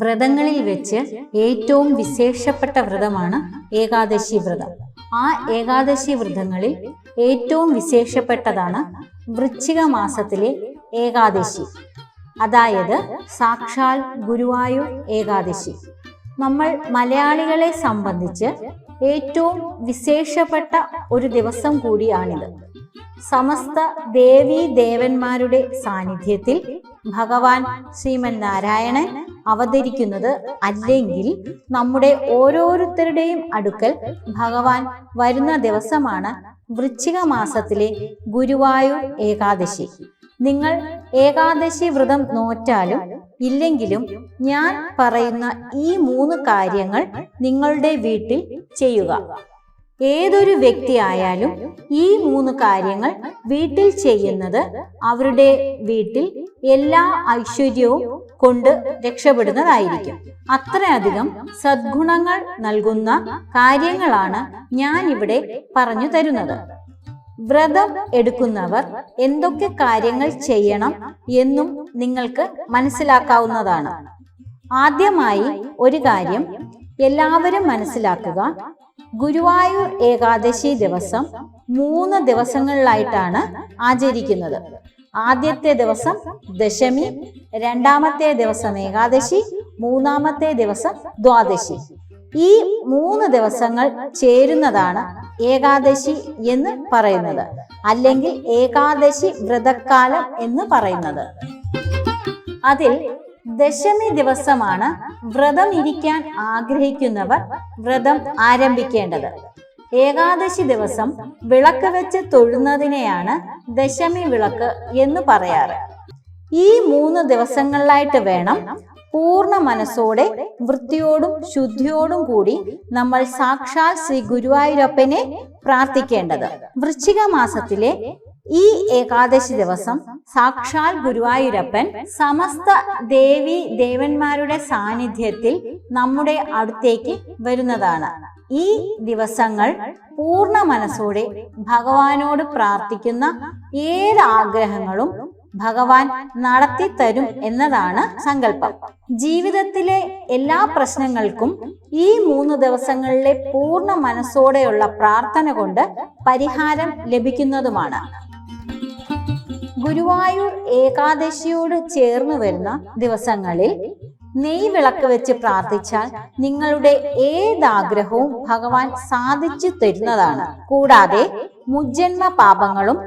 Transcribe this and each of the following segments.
വ്രതങ്ങളിൽ വെച്ച് ഏറ്റവും വിശേഷപ്പെട്ട വ്രതമാണ് ഏകാദശി വ്രതം. ആ ഏകാദശി വ്രതങ്ങളിൽ ഏറ്റവും വിശേഷപ്പെട്ടതാണ് വൃശ്ചിക മാസത്തിലെ ഏകാദശി. അതായത് സാക്ഷാൽ ഗുരുവായൂർ ഏകാദശി. നമ്മൾ മലയാളികളെ സംബന്ധിച്ച് ഏറ്റവും വിശേഷപ്പെട്ട ഒരു ദിവസം കൂടിയാണിത്. സമസ്ത ദേവീ ദേവന്മാരുടെ സാന്നിധ്യത്തിൽ ഭഗവാൻ ശ്രീമൻ നാരായണൻ അവതരിക്കുന്നത് അല്ലെങ്കിൽ നമ്മുടെ ഓരോരുത്തരുടെയും അടുക്കൽ ഭഗവാൻ വരുന്ന ദിവസമാണ് വൃശ്ചിക മാസത്തിലെ ഗുരുവായൂർ ഏകാദശി. നിങ്ങൾ ഏകാദശി വ്രതം നോറ്റാലും ഇല്ലെങ്കിലും ഞാൻ പറയുന്ന ഈ മൂന്ന് കാര്യങ്ങൾ നിങ്ങളുടെ വീട്ടിൽ ചെയ്യുക. ഏതൊരു വ്യക്തി ആയാലും ഈ മൂന്ന് കാര്യങ്ങൾ വീട്ടിൽ ചെയ്യുന്നത് അവരുടെ വീട്ടിൽ എല്ലാ ഐശ്വര്യവും കൊണ്ട് രക്ഷപ്പെടുന്നതായിരിക്കും. അത്രയധികം സദ്ഗുണങ്ങൾ നൽകുന്ന കാര്യങ്ങളാണ് ഞാൻ ഇവിടെ പറഞ്ഞു തരുന്നത്. വ്രതം എടുക്കുന്നവർ എന്തൊക്കെ കാര്യങ്ങൾ ചെയ്യണം എന്നും നിങ്ങൾക്ക് മനസ്സിലാക്കാവുന്നതാണ്. ആദ്യമായി ഒരു കാര്യം എല്ലാവരും മനസ്സിലാക്കുക ഗുരുവായൂർ ഏകാദശി ദിവസം മൂന്ന് ദിവസങ്ങളിലായിട്ടാണ് ആചരിക്കുന്നത്. ആദ്യത്തെ ദിവസം ദശമി രണ്ടാമത്തെ ദിവസം ഏകാദശി മൂന്നാമത്തെ ദിവസം ദ്വാദശി. ഈ മൂന്ന് ദിവസങ്ങൾ ചേരുന്നതാണ് ഏകാദശി എന്ന് പറയുന്നത് അല്ലെങ്കിൽ ഏകാദശി വ്രതക്കാലം എന്ന് പറയുന്നത്. അതിൽ ദശമി ദിവസമാണ് വ്രതം ഇരിക്കാൻ ആഗ്രഹിക്കുന്നവർ വ്രതം ആരംഭിക്കേണ്ടത്. ഏകാദശി ദിവസം വിളക്ക് വെച്ച് തൊഴുന്നതിനെയാണ് ദശമി വിളക്ക് എന്ന് പറയാറ്. ഈ മൂന്ന് ദിവസങ്ങളിലായിട്ട് വേണം പൂർണ മനസ്സോടെ വൃത്തിയോടും ശുദ്ധിയോടും കൂടി നമ്മൾ സാക്ഷാൽ ശ്രീ ഗുരുവായൂരപ്പനെ പ്രാർത്ഥിക്കേണ്ടത്. വൃശ്ചിക മാസത്തിലെ ഈ ഏകാദശി ദിവസം സാക്ഷാൽ ഗുരുവായൂരപ്പൻ സമസ്ത ദേവി ദേവന്മാരുടെ സാന്നിധ്യത്തിൽ നമ്മുടെ അടുത്തേക്ക് വരുന്നതാണ്. ഈ ദിവസങ്ങൾ പൂർണ മനസ്സോടെ ഭഗവാനോട് പ്രാർത്ഥിക്കുന്ന ഏത് ആഗ്രഹങ്ങളും ഭഗവാൻ നടത്തി തരും എന്നതാണ് സങ്കല്പം. ജീവിതത്തിലെ എല്ലാ പ്രശ്നങ്ങൾക്കും ഈ മൂന്ന് ദിവസങ്ങളിലെ പൂർണ മനസ്സോടെയുള്ള പ്രാർത്ഥന കൊണ്ട് പരിഹാരം ലഭിക്കുന്നതുമാണ്. ഗുരുവായൂർ ഏകാദശിയോട് ചേർന്ന് വരുന്ന ദിവസങ്ങളിൽ നെയ് വിളക്ക് വെച്ച് പ്രാർത്ഥിച്ചാൽ നിങ്ങളുടെ ഏതാഗ്രഹവും ഭഗവാൻ സാധിച്ചു തരുന്നതാണ്. കൂടാതെ മുജ്ജന്മ പാപങ്ങളും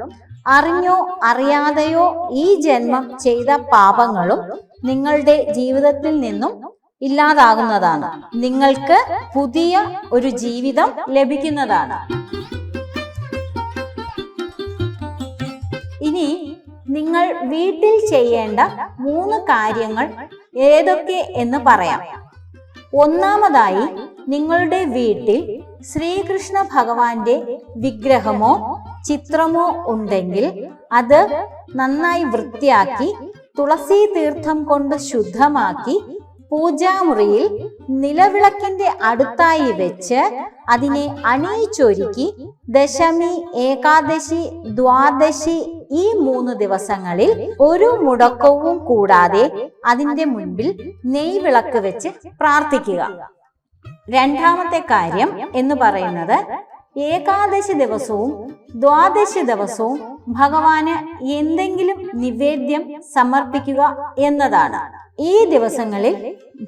അറിഞ്ഞോ അറിയാതെയോ ഈ ജന്മം ചെയ്ത പാപങ്ങളും നിങ്ങളുടെ ജീവിതത്തിൽ നിന്നും ഇല്ലാതാകുന്നതാണ്. നിങ്ങൾക്ക് പുതിയ ഒരു ജീവിതം ലഭിക്കുന്നതാണ്. നിങ്ങൾ വീട്ടിൽ ചെയ്യേണ്ട മൂന്ന് കാര്യങ്ങൾ ഏതൊക്കെ എന്ന് പറയാം. ഒന്നാമതായി നിങ്ങളുടെ വീട്ടിൽ ശ്രീകൃഷ്ണ ഭഗവാന്റെ വിഗ്രഹമോ ചിത്രമോ ഉണ്ടെങ്കിൽ അത് നന്നായി വൃത്തിയാക്കി തുളസി തീർത്ഥം കൊണ്ട് ശുദ്ധമാക്കി പൂജാമുറിയിൽ നിലവിളക്കിന്റെ അടുത്തായി വെച്ച് അതിനെ അണിയിച്ചൊരുക്കി ദശമി ഏകാദശി ദ്വാദശി ഈ മൂന്ന് ദിവസങ്ങളിൽ ഒരു മുടക്കവും കൂടാതെ അതിന്റെ മുൻപിൽ നെയ് വിളക്ക് വെച്ച് പ്രാർത്ഥിക്കുക. രണ്ടാമത്തെ കാര്യം എന്ന് പറയുന്നത് ഏകാദശി ദിവസവും ദ്വാദശി ദിവസവും ഭഗവാന് എന്തെങ്കിലും നിവേദ്യം സമർപ്പിക്കുക എന്നതാണ്. ഈ ദിവസങ്ങളിൽ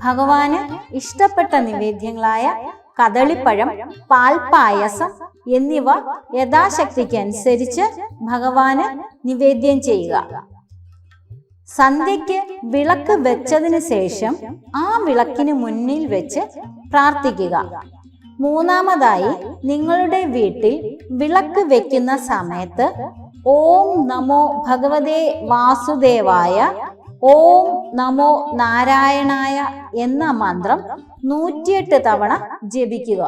ഭഗവാന് ഇഷ്ടപ്പെട്ട നിവേദ്യങ്ങളായ കദളിപ്പഴം പാൽപായസം എന്നിവ യഥാശക്തിക്ക് അനുസരിച്ച് ഭഗവാന് നിവേദ്യം ചെയ്യുക. സന്ധ്യയ്ക്ക് വിളക്ക് വെച്ചതിന് ശേഷം ആ വിളക്കിന് മുന്നിൽ വെച്ച് പ്രാർത്ഥിക്കുക. മൂന്നാമതായി നിങ്ങളുടെ വീട്ടിൽ വിളക്ക് വെക്കുന്ന സമയത്ത് ഓം നമോ ഭഗവതേ വാസുദേവായ ഓം നമോ നാരായണായ എന്ന മന്ത്രം നൂറ്റിയെട്ട് തവണ ജപിക്കുക.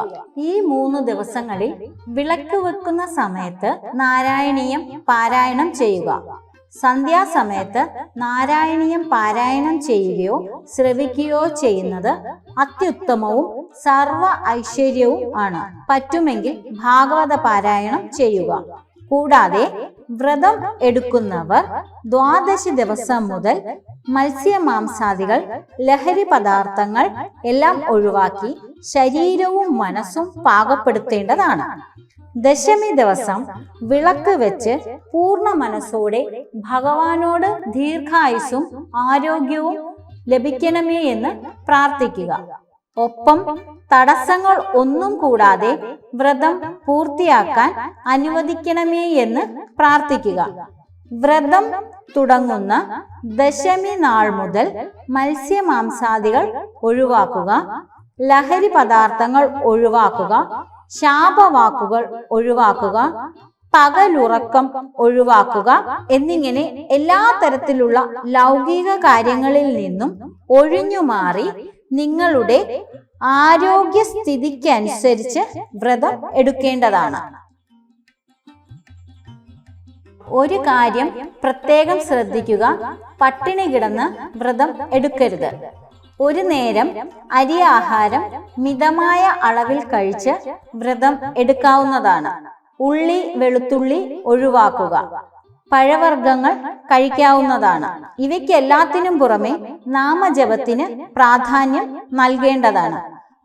ഈ മൂന്ന് ദിവസങ്ങളിൽ വിളക്ക് വെക്കുന്ന സമയത്ത് നാരായണീയം പാരായണം ചെയ്യുക. സന്ധ്യാസമയത്ത് നാരായണീയം പാരായണം ചെയ്യുകയോ ശ്രവിക്കുകയോ ചെയ്യുന്നത് അത്യുത്തമവും സർവ ഐശ്വര്യവും ആണ്. പറ്റുമെങ്കിൽ ഭാഗവത പാരായണം ചെയ്യുക. കൂടാതെ വ്രതം എടുക്കുന്നവർ ദ്വാദശി ദിവസം മുതൽ മത്സ്യമാംസാദികൾ ലഹരി പദാർത്ഥങ്ങൾ എല്ലാം ഒഴിവാക്കി ശരീരവും മനസ്സും പാകപ്പെടുത്തേണ്ടതാണ്. ദശമി ദിവസം വിളക്ക് വെച്ച് പൂർണ മനസ്സോടെ ഭഗവാനോട് ദീർഘായുസും ആരോഗ്യവും ലഭിക്കണമേ എന്ന് പ്രാർത്ഥിക്കുക. ഒപ്പം തടസ്സങ്ങൾ ഒന്നും കൂടാതെ വ്രതം പൂർത്തിയാക്കാൻ അനുവദിക്കണമേ എന്ന് പ്രാർത്ഥിക്കുക. വ്രതം തുടങ്ങുന്ന ദശമി നാൾ മുതൽ മത്സ്യമാംസാദികൾ ഒഴിവാക്കുക. ലഹരി പദാർത്ഥങ്ങൾ ഒഴിവാക്കുക. ശാപവാക്കുകൾ ഒഴിവാക്കുക. പകലുറക്കം ഒഴിവാക്കുക എന്നിങ്ങനെ എല്ലാ തരത്തിലുള്ള ലൗകിക കാര്യങ്ങളിൽ നിന്നും ഒഴിഞ്ഞുമാറി നിങ്ങളുടെ ആരോഗ്യസ്ഥിതിക്കനുസരിച്ച് വ്രതം എടുക്കേണ്ടതാണ്. ഒരു കാര്യം പ്രത്യേകം ശ്രദ്ധിക്കുക. പട്ടിണി കിടന്ന് വ്രതം എടുക്കരുത്. ഒരു നേരം അരി ആഹാരം മിതമായ അളവിൽ കഴിച്ച് വ്രതം എടുക്കാവുന്നതാണ്. ഉള്ളി വെളുത്തുള്ളി ഒഴിവാക്കുക. പഴവർഗങ്ങൾ കഴിക്കാവുന്നതാണ്. ഇവയ്ക്ക് എല്ലാത്തിനും പുറമെ നാമജപത്തിന് പ്രാധാന്യം നൽകേണ്ടതാണ്.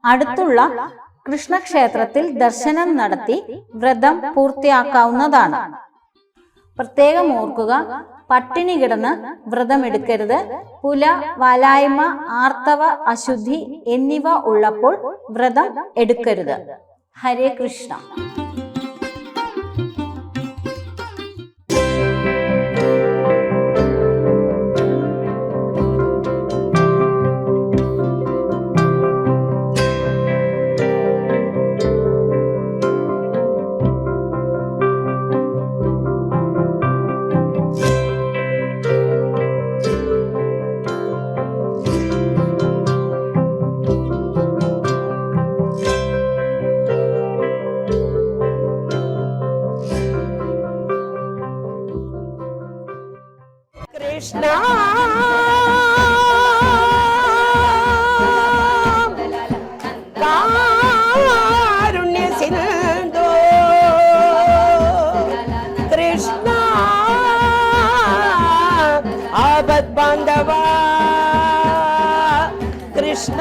അടുത്തുള്ള കൃഷ്ണക്ഷേത്രത്തിൽ ദർശനം നടത്തി വ്രതം പൂർത്തിയാക്കാവുന്നതാണ്. പ്രത്യേകം ഓർക്കുക പട്ടിണി കിടന്ന് വ്രതമെടുക്കരുത്. പുല വലായ്മ ആർത്തവ അശുദ്ധി എന്നിവ ഉള്ളപ്പോൾ വ്രതം എടുക്കരുത്. ഹരേ കൃഷ്ണ. കൃഷ്ണ കാരുണ്യ സിന്ധു കൃഷ്ണ ആപത് ബാന്ധവ കൃഷ്ണ